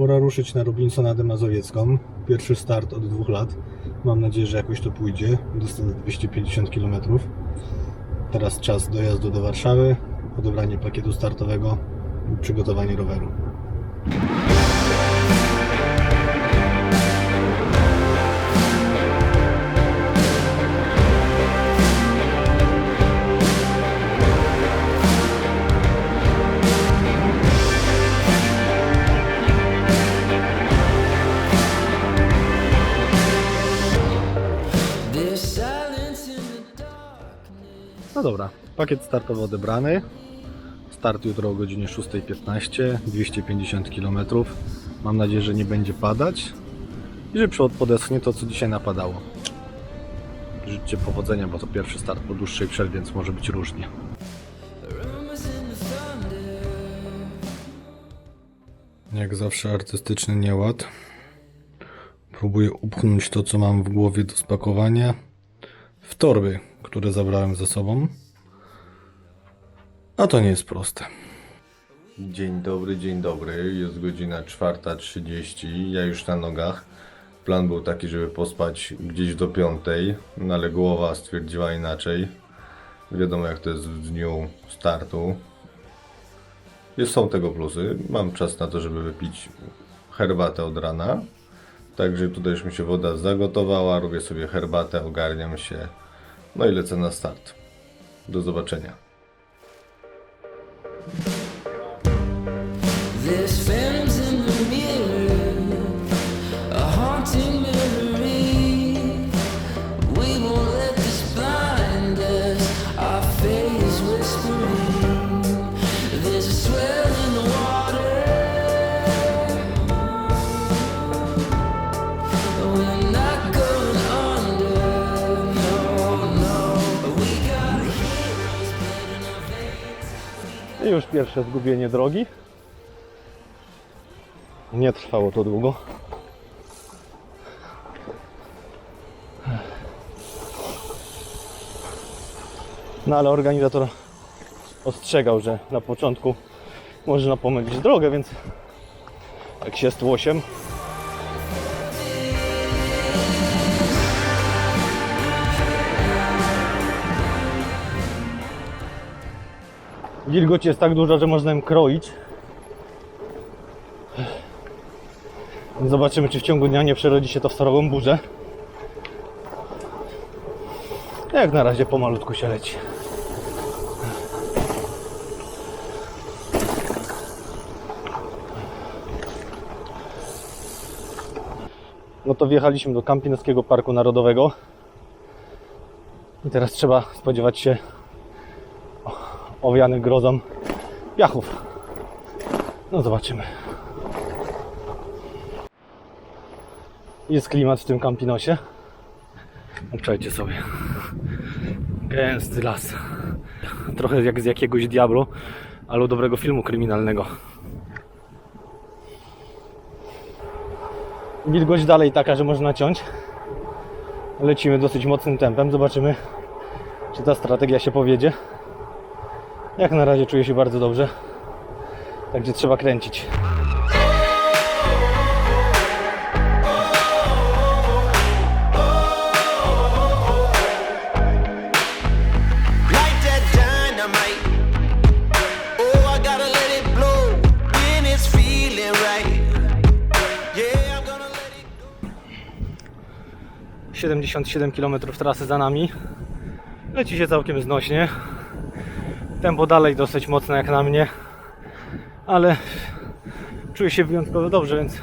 Pora ruszyć na Robinsonę Mazowiecką. Pierwszy start od dwóch lat. Mam nadzieję, że jakoś to pójdzie. Dystans 250 km. Teraz czas dojazdu do Warszawy, odebranie pakietu startowego i przygotowanie roweru. No dobra, pakiet startowy odebrany. Start jutro o godzinie 6.15, 250 km. Mam nadzieję, że nie będzie padać i że przód podeschnie to, co dzisiaj napadało. Życzcie powodzenia, bo to pierwszy start po dłuższej przerwie, więc może być różnie. Jak zawsze artystyczny nieład. Próbuję upchnąć to, co mam w głowie do spakowania w torby, które zabrałem ze sobą. A to nie jest proste. Dzień dobry, dzień dobry. Jest godzina 4.30. Ja już na nogach. Plan był taki, żeby pospać gdzieś do 5, no ale głowa stwierdziła inaczej. Wiadomo, jak to jest w dniu startu. Jest, są tego plusy. Mam czas na to, żeby wypić herbatę od rana. Także tutaj już mi się woda zagotowała. Robię sobie herbatę, ogarniam się. No i lecę na start. Do zobaczenia. Już pierwsze zgubienie drogi. Nie trwało to długo. No ale organizator ostrzegał, że na początku można pomylić drogę, więc jak się z łosiem Wilgoć jest tak duża, że można ją kroić. Zobaczymy, czy w ciągu dnia nie przerodzi się to w starową burzę. Jak na razie pomalutku się leci. No to wjechaliśmy do Kampinoskiego Parku Narodowego. I teraz trzeba spodziewać się owianych grozą piachów. No zobaczymy. Jest klimat w tym kampinosie. Obczajcie sobie. Gęsty las. Trochę jak z jakiegoś Diablo, albo dobrego filmu kryminalnego. Wilgoć dalej taka, że można ciąć. Lecimy dosyć mocnym tempem. Zobaczymy, czy ta strategia się powiedzie. Jak na razie czuję się bardzo dobrze. Także trzeba kręcić. Oh, it 77 km trasy za nami. Leci się całkiem znośnie. Tempo dalej dosyć mocne jak na mnie. Ale czuję się wyjątkowo dobrze, więc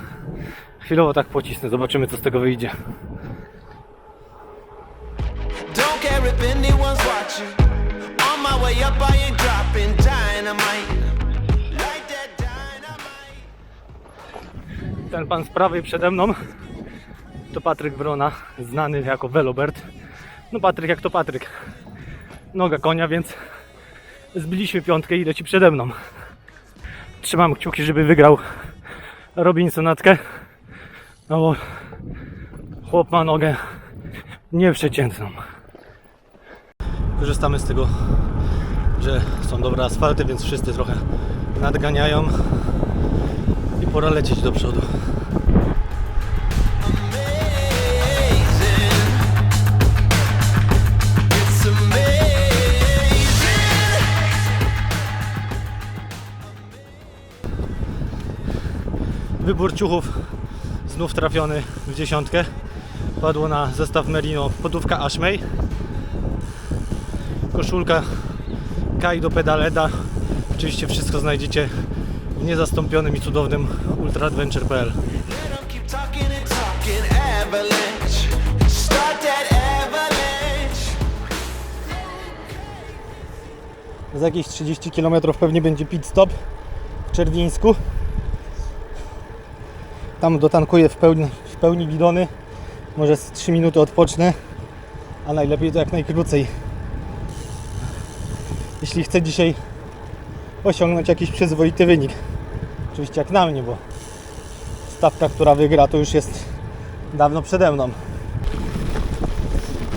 chwilowo tak pocisnę. Zobaczymy co z tego wyjdzie. Ten pan z prawej przede mną to Patryk Wrona, znany jako Velobert. No Patryk jak to Patryk. Noga konia, więc zbiliśmy piątkę i leci przede mną. Trzymam kciuki, żeby wygrał Robinsonatkę. No bo chłop ma nogę nieprzeciętną. Korzystamy z tego, że są dobre asfalty, więc wszyscy trochę nadganiają. I pora lecieć do przodu. Wybór ciuchów znów trafiony w dziesiątkę. Padło na zestaw Merino podówka Ashmay. Koszulka Kaido Pedaleda. Oczywiście wszystko znajdziecie w niezastąpionym i cudownym ultraadventure.pl. Za jakieś 30 km pewnie będzie pit stop w Czerwińsku. Tam dotankuję w pełni, w pełni bidony. Może z 3 minuty odpocznę, a najlepiej to jak najkrócej. Jeśli chcę dzisiaj osiągnąć jakiś przyzwoity wynik. Oczywiście jak na mnie, bo stawka, która wygra, to już jest dawno przede mną.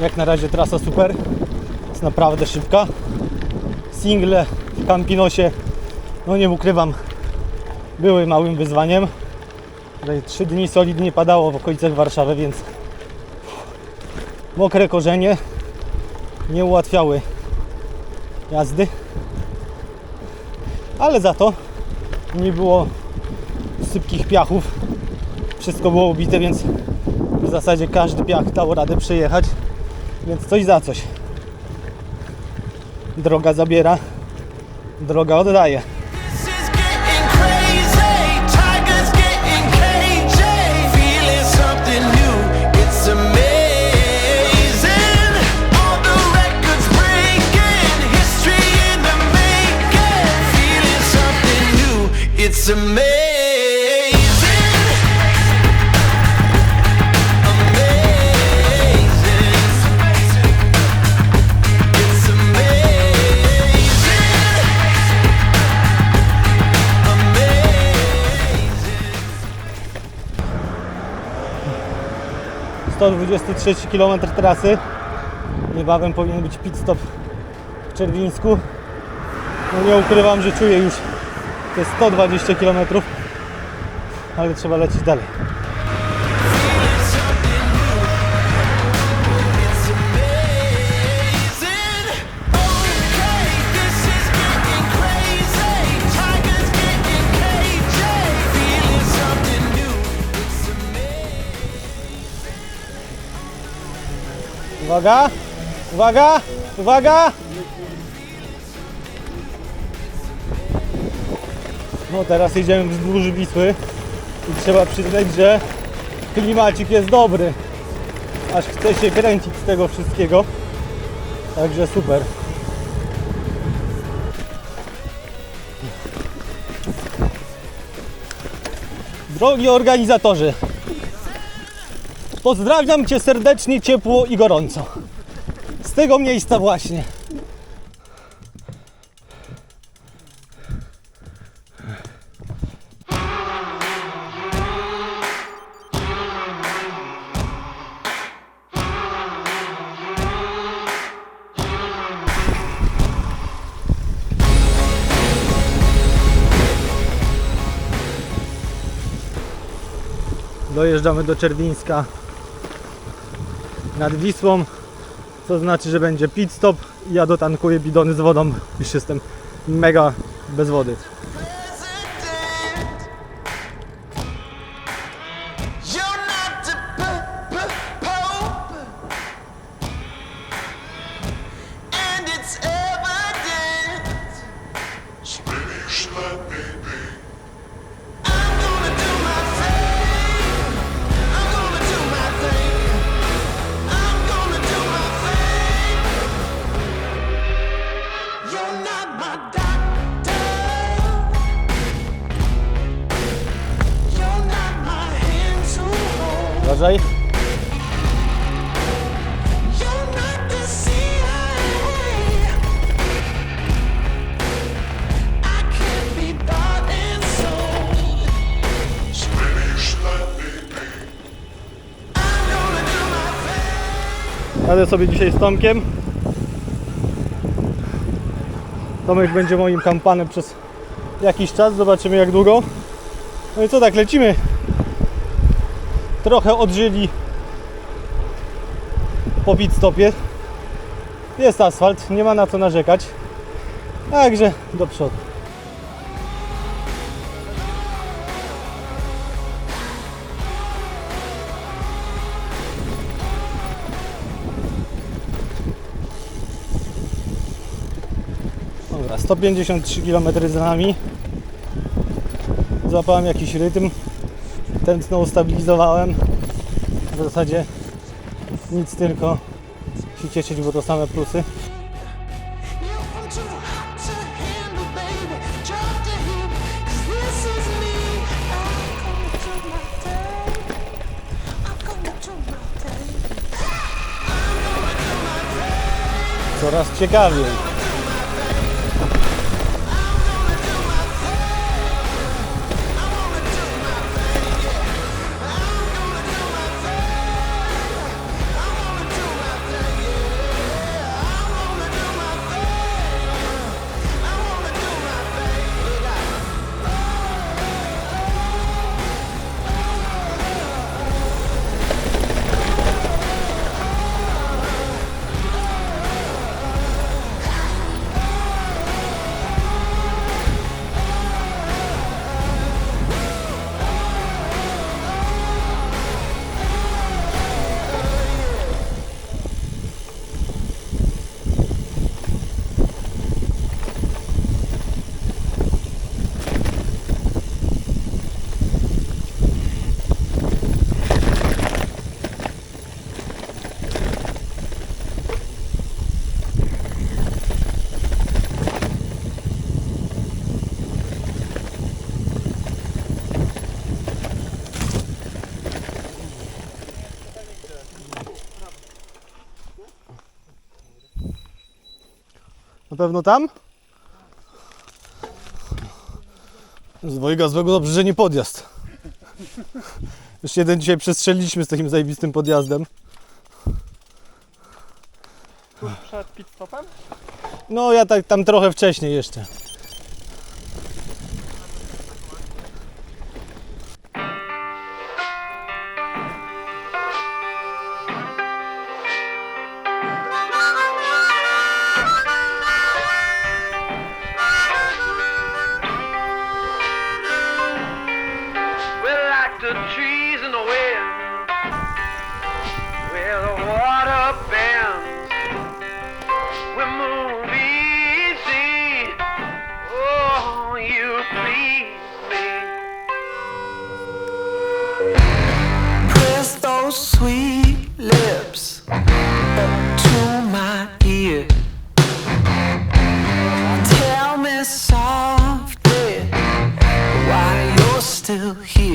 Jak na razie trasa super. Jest naprawdę szybka single w Campinosie, no nie ukrywam, były małym wyzwaniem. Tutaj trzy dni solidnie padało w okolicach Warszawy, więc mokre korzenie nie ułatwiały jazdy. Ale za to nie było sypkich piachów. Wszystko było ubite, więc w zasadzie każdy piach dał radę przejechać. Więc coś za coś. Droga zabiera, droga oddaje. 123 km trasy. Niebawem powinien być pit stop w Czerwińsku. No nie ukrywam, że czuję już te 120 km, ale trzeba lecieć dalej. amazing. Okay, this No teraz jedziemy wzdłuż Wisły i trzeba przyznać, że klimacik jest dobry. Aż chce się kręcić z tego wszystkiego. Także super. Drogi organizatorzy, pozdrawiam Cię serdecznie, ciepło i gorąco. Z tego miejsca właśnie. Dojeżdżamy do Czerwińska nad Wisłą, co znaczy, że będzie pit stop i ja dotankuję bidony z wodą. Już jestem mega bez wody. Thing. Jadę sobie dzisiaj z Tomkiem. Tomek będzie moim kampanem przez jakiś czas, zobaczymy jak długo. No i co tak, lecimy. Trochę odżyli po pit stopie. Jest asfalt, nie ma na co narzekać. Także do przodu. Dobra, 153 km za nami. Złapałem jakiś rytm. Tętno ustabilizowałem. W zasadzie nic tylko się cieszyć, bo to same plusy. You come Na pewno tam? Z dwojga złego dobrze, że nie podjazd. Już jeden dzisiaj przestrzeliliśmy z takim zajebistym podjazdem. Przed pit stopem? No ja tak tam trochę wcześniej jeszcze. Still here.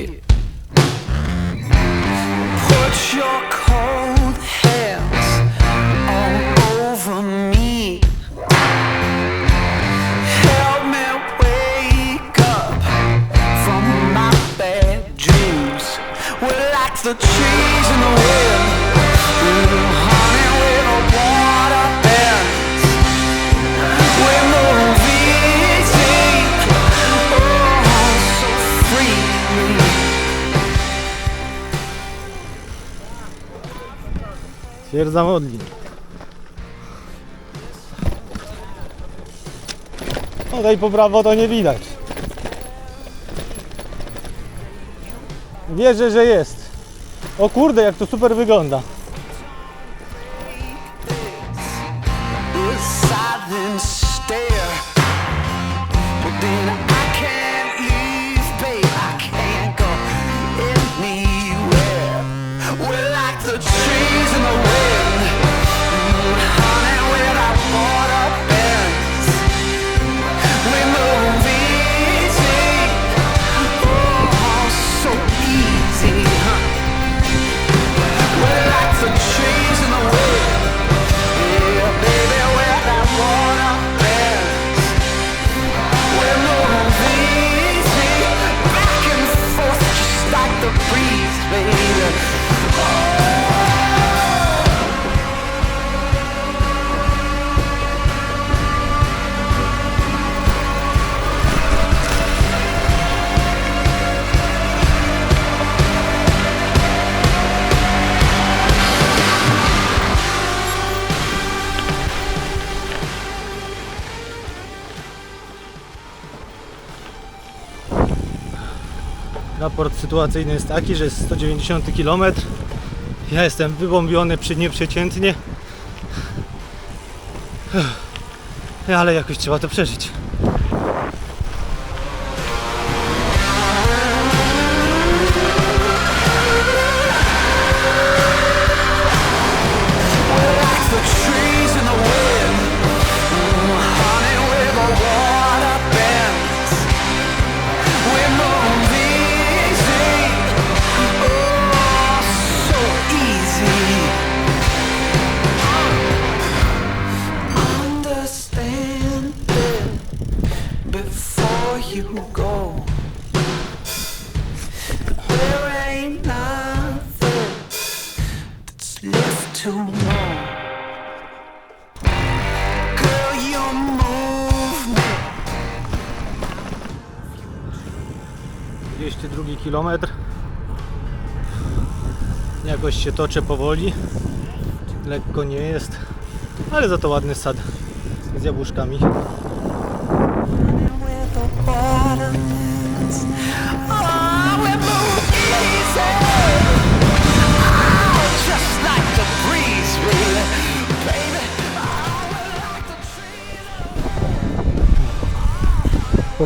Twierdza tutaj po prawo to nie widać. Wierzę, że jest. O kurde, jak to super wygląda. Raport sytuacyjny jest taki, że jest 190 km. Ja jestem wybombiony przy nieprzeciętnie. Ale jakoś trzeba to przeżyć. You go. There ain't nothing that's left to know. Girl, you move me 202 km. Jakoś się toczę powoli. Lekko nie jest, ale za to ładny sad z jabłuszkami.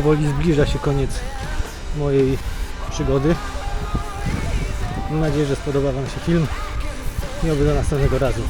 Powoli zbliża się koniec mojej przygody. Mam nadzieję, że spodoba Wam się film i oby do następnego razu.